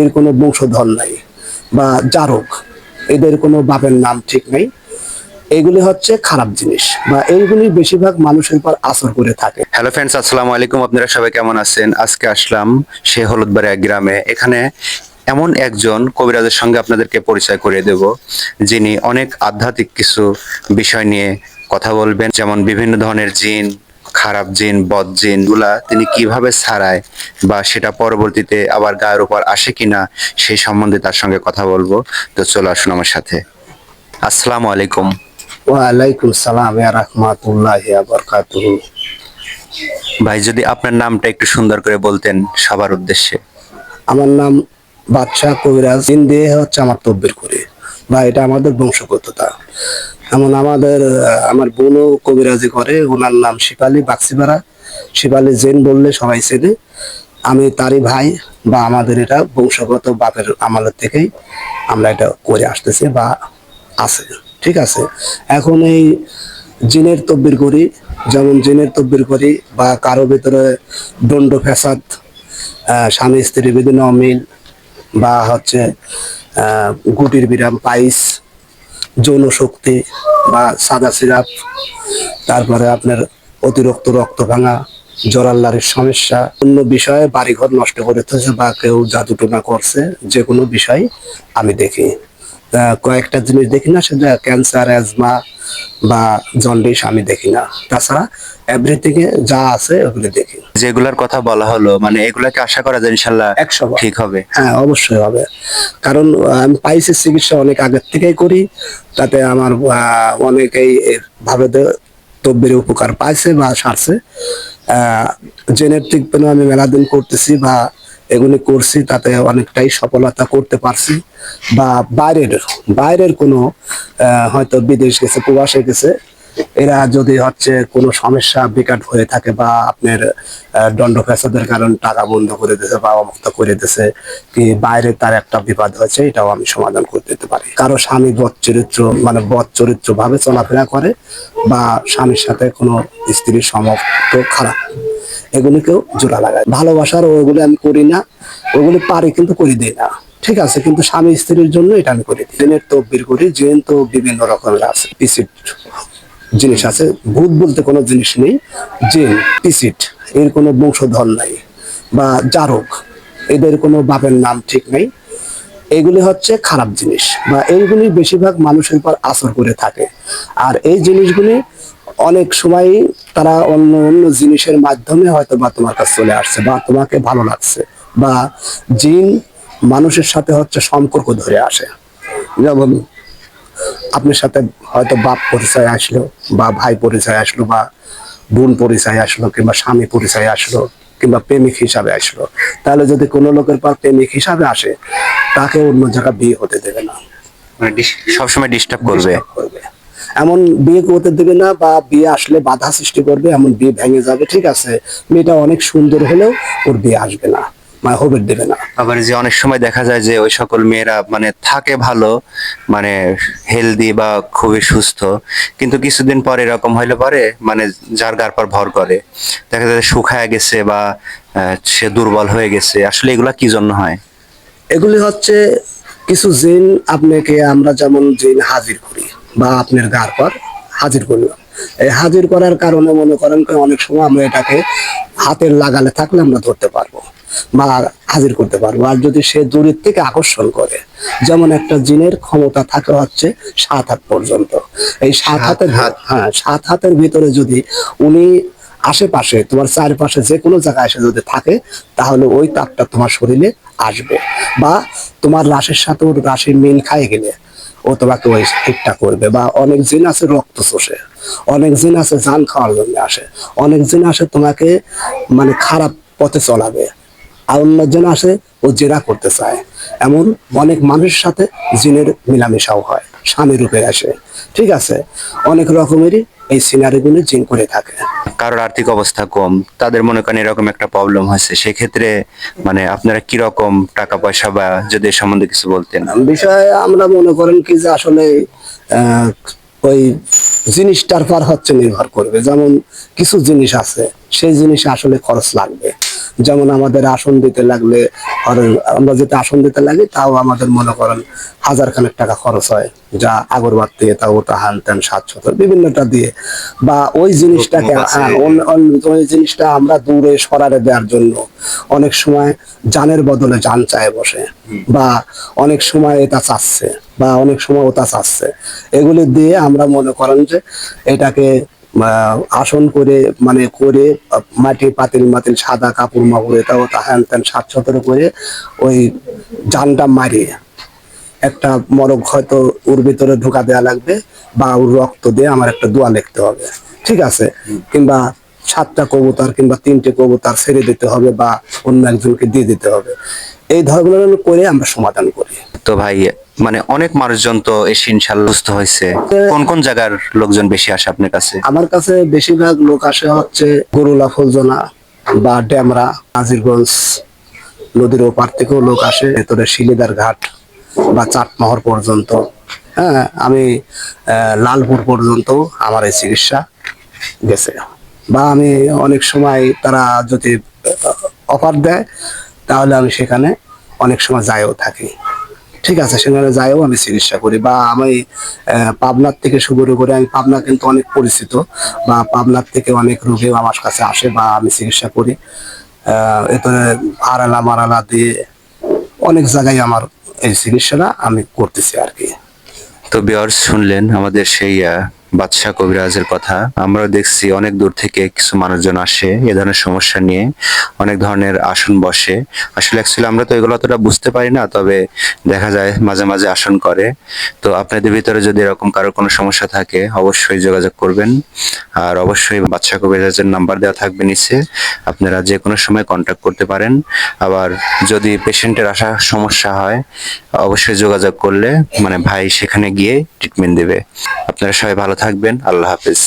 এর কোনো বংশধর নাই বা জারক, এদের কোনো বাপের নাম ঠিক নেই। এগুলি হচ্ছে খারাপ জিনিস বা এইগুলি বেশিরভাগ মানুষের উপর আসর করে থাকে। হ্যালো ফ্রেন্ডস আসসালামু আলাইকুম। আপনারা সবাই কেমন আছেন? আজকে আসলাম সে হলুদবাড়িয়া গ্রামে। এখানে এমন একজন কবিরাজের সঙ্গে আপনাদেরকে পরিচয় করিয়ে দেব, যিনি অনেক আধ্যাত্মিক কিছু বিষয় নিয়ে কথা বলবেন, যেমন বিভিন্ন ধরনের জিন খারাপ জিন বদ জিনগুলা তিনি কীভাবে ছাড়ায় বা সেটা পরবর্তীতে আবার গায়ের উপর আসে কিনা সেই সম্বন্ধে তার সঙ্গে কথা বলব। তো চলে আসুন আমার সাথে। আসসালামু আলাইকুম। ওয়ালাইকুম সালাম রহমাতুল্লাহ বরকাতুহ। ভাই যদি আপনার নামটা একটু সুন্দর করে বলতেন সবার উদ্দেশ্যে। আমার নাম বাদশাহ কবিরাজ। দিন দিয়ে হচ্ছে আমার তব্বির করি। বা এটা আমাদের বংশগততা। এমন আমাদের আমার বোনও কবিরাজি করে, ওনার নাম শিপালি বাক্সিপাড়া। শিপালি জেন বললে সবাই চেনে। আমি, তারই ভাই বা আমাদের এটা বংশগত বাপের আমলের থেকেই আমরা এটা করে আসতেছি বা আছে। ঠিক আছে? এখন এই জিনের তব্বির করি, যেমন জিনের তব্বির করি বা কারও ভিতরে দণ্ড ফ্যাসাদ স্বামী স্ত্রীর বিভিন্ন অমিল বা হচ্ছে গুটির বিরাম, পাইস যৌন শক্তি বা সাদা সিরাপ, তারপরে আপনার অতিরিক্ত রক্ত ভাঙা জরাল্লারের সমস্যা, অন্য বিষয়ে বাড়িঘর নষ্ট করে দিতেছে বা কেউ জাদুটোনা করছে যে কোনো বিষয় আমি দেখি। কয়েকটা জিনিস দেখি না, সেটা ক্যান্সার অ্যাজমা বা জন্ডিস আমি দেখি না। তাছাড়া এভরিথিং যা আছে ওগুলো দেখি। যেগুলার কথা বলা হলো মানে এগুলাকে আশা করা যায় ইনশাল্লাহ একশো ঠিক হবে। হ্যাঁ অবশ্যই হবে। কারণ আমি পাইসের চিকিৎসা অনেক আগের থেকেই করি তাতে আমার অনেকেই ভাবে তব্বির উপকার পাইছে বা সারছে। জেনেটিক আমি মেলাদিন করতেছি বা এগুলি করছি, তাতে অনেকটাই সফলতা করতে পারছি। বা বাইরের বাইরের কোনো হয়তো বিদেশ গেছে, প্রবাসে গেছে, এরা যদি হচ্ছে কোনো সমস্যা বিকাট হয়ে থাকে বা আপনার দণ্ড ফ্যাসাদের কারণে টাকা বন্ধ করে দিয়েছে বা অমুক্ত করে দিয়েছে, কি বাইরে তার একটা বিপদ হয়েছে, এটাও আমি সমাধান করে দিতে পারি। কারও স্বামী বধ চরিত্র মানে বধ চরিত্র ভাবে চলাফেরা করে বা স্বামীর সাথে কোনো স্ত্রীর সমস্ত খারাপ। এগুলিকেও জোড়া লাগায় ভালোবাসার ওগুলো আমি করি না ওগুলি পারি কিন্তু করে দিই না। ঠিক আছে, কিন্তু স্বামী স্ত্রীর জন্য এটা আমি করি। জেনের তব্বির করি, জেন তো বিভিন্ন রকমের আছে, পিসিট জিনিস আছে। ভূত বলতে কোনো জিনিস নেই, জিন, পিসিট, এর কোনো বংশধর নাই বা জারক, এদের কোনো বাপের নাম ঠিক নেই। এগুলি হচ্ছে খারাপ জিনিস বা এইগুলি বেশিরভাগ মানুষের উপর আসর করে থাকে। আর এই জিনিসগুলি অনেক সময় তারা অন্য অন্য জিনিসের মাধ্যমে হয়তো বা তোমার কাছে চলে আসছে বা তোমাকে ভালো লাগছে বা জিন মানুষের সাথে হচ্ছে সম্পর্ক ধরে আসে। যেমন আপনার সাথে হয়তো বাপ পরিচয় আসলো বা ভাই পরিচয় আসলো বা বোন পরিচয় আসলো কিংবা স্বামী পরিচয় আসলো কিংবা প্রেমিক হিসাবে আসলো। তাহলে যদি কোনো লোকের পর প্রেমিক হিসাবে আসে তাকে অন্য জায়গায় বিয়ে হতে দেবে না। মানে সবসময় ডিস্টার্ব করবে। করবে। এমন বিয়ে করতে দেবে না বা বিয়ে আসলে বাধা সৃষ্টি করবে এমন বিয়ে ভেঙে যাবে ঠিক আছে? মেয়েটা অনেক সুন্দর হলেও ওর বিয়ে আসবে না মানে হবে দেবে না। আবার যে অনেক সময় দেখা যায় যে ওই সকল মেয়েরা মানে থাকে ভালো মানে হেলদি বা খুবই সুস্থ কিন্তু কিছুদিন পর এরকম হইলে পরে মানে যার গার পর ভর করে। দেখা যায় শুকায় গেছে বা সে দুর্বল হয়ে গেছে। আসলে এগুলা কি জন্য হয়? এগুলি হচ্ছে কিছু জিন আপনাকে আমরা যেমন জিন হাজির করি। বা আপনার গার পর হাজির করলাম। এই হাজির করার কারণে মনে করেন অনেক সময় আমরা এটাকে হাতের লাগালে থাকলে আমরা ধরতে পারব বা হাজির করতে পারব। আর যদি সে দূরের থেকে আকর্ষণ করে যেমন একটা জিনের ক্ষমতা থাকে হচ্ছে সাত হাত পর্যন্ত। এই সাত হাতের হাত? হ্যাঁ সাত হাতের ভিতরে যদি উনি আশেপাশে তোমার চারপাশে যে কোনো জায়গায় এসে যদি থাকে তাহলে ওই তাপটা তোমার শরীরে আসবে। বা তোমার রাশের সাথে ওর রাশির মিল খাই গেলে ও তোমাকে ওই হিটটা করবে বা অনেক জিন আছে রক্ত শোষে অনেক জিন আছে জান খাওয়ার জন্য আসে, অনেক জিন আসে তোমাকে মানে খারাপ পথে চলাবে, আর অন্য জিন আসে ও জেরা করতে চায়। এমন অনেক মানুষের সাথে জিনের মিলামেশাও হয়। স্বামী রূপে আসে। ঠিক আছে? অনেক রকমেরই এই সিনারিগুলো জিন করে থাকে। কারোর আর্থিক অবস্থা কম তাদের মনে করেন এরকম একটা প্রবলেম হয়েছে। সেক্ষেত্রে মানে আপনারা কীরকম টাকা পয়সা বা যদি সম্বন্ধে কিছু বলতেন? বিষয়ে আমরা মনে করেন কি যে আসলে আহ, ওই জিনিসটার পর হচ্ছে নির্ভর করবে। যেমন কিছু জিনিস আছে সেই জিনিসে আসলে খরচ লাগবে। যেমন আমাদের আসন দিতে লাগলে আমরা যেটা আসন দিতে লাগে তাও আমাদের মনে করেন হাজার খানেক টাকা খরচ হয়। যা আগরবাতি তাও ওটা হান ত্যান সাতশত বিভিন্নটা দিয়ে। বা ওই জিনিসটাকে হ্যাঁ অন্য- অন্য- ওই জিনিসটা আমরা দূরে সরারে দেওয়ার জন্য অনেক সময় জানের বদলে জান চায় বসে। বা অনেক সময় এটা চাচ্ছে বা অনেক সময় ওটা চাচ্ছে। এগুলি দিয়ে আমরা মনে করেন যে এটাকে আসন করে মানে করে, মাটি, পাতিল মাতিল, সাদা কাপড় মাপড় ওটা হ্যান ত্যান, সাত সতেরো করে ওই জানটা মারিয়ে একটা মরক হয়তো ওর ভিতরে ঢোকা দেওয়া লাগবে বা ওর রক্ত দিয়ে আমার একটা দোয়া লিখতে হবে। ঠিক আছে? কিংবা সাতটা কবুতর কিংবা তিনটে কবুতর ছেড়ে দিতে হবে বা অন্য একজনকে দিয়ে দিতে হবে। এই ধরনের করে আমরা সমাধান করি। তো ভাই মানে অনেক মানুষজন তো এসে ইনশাল্লাহ সুস্থ হয়েছে। কোন কোন জায়গার লোকজন বেশি আসে আপনার কাছে? আমার কাছে বেশিরভাগ লোক আসে হচ্ছে গরুলা ফুলজনা বা ড্যামরা নাজিরগঞ্জ নদীর ওপার থেকেও লোক আসে ভেতরে শিলিদার ঘাট বা চাটমহর পর্যন্ত। হ্যাঁ আমি লালপুর পর্যন্ত আমার এই চিকিৎসা গেছে। বা আমি অনেক সময় তারা যদি অফার দেয় তাহলে আমি সেখানে অনেক সময় যাইও থাকি। ঠিক আছে, সেখানে যাইও আমি চিকিৎসা করি বা আমি পাবনার থেকে শুরু করে আমি, পাবনা কিন্তু অনেক পরিচিত বা পাবনার থেকে অনেক রোগীও আমার কাছে আসে বা আমি চিকিৎসা করি। এতে আড়ালা মারালা দিয়ে অনেক জায়গায় আমার এই চিকিৎসাটা আমি করতেছি আর কি। তো বিয়ার্স শুনলেন আমাদের সেই বাদশাহ কবিরাজের কথা। আমরা দেখছি অনেক দূর থেকে কিছু মানুষজন আসে এ ধরনের সমস্যা নিয়ে, অনেক ধরনের আসন বসে। আসলে অ্যাকচুয়ালি আমরা তো এগুলো অতটা বুঝতে পারি না, তবে দেখা যায় মাঝে মাঝে আসন করে। তো আপনাদের ভিতরে যদি এরকম কারও কোনো সমস্যা থাকে, অবশ্যই যোগাযোগ করবেন। আর অবশ্যই বাদশাহ কবিরাজের নাম্বার দেওয়া থাকবে নিচে। আপনারা যে কোনো সময় কন্ট্যাক্ট করতে পারেন। আবার যদি পেশেন্টের আসা সমস্যা হয়, অবশ্যই যোগাযোগ করলে মানে ভাই সেখানে গিয়ে ট্রিটমেন্ট দেবে। আপনারা সবাই ভালো থাকবেন। আল্লাহ হাফেজ।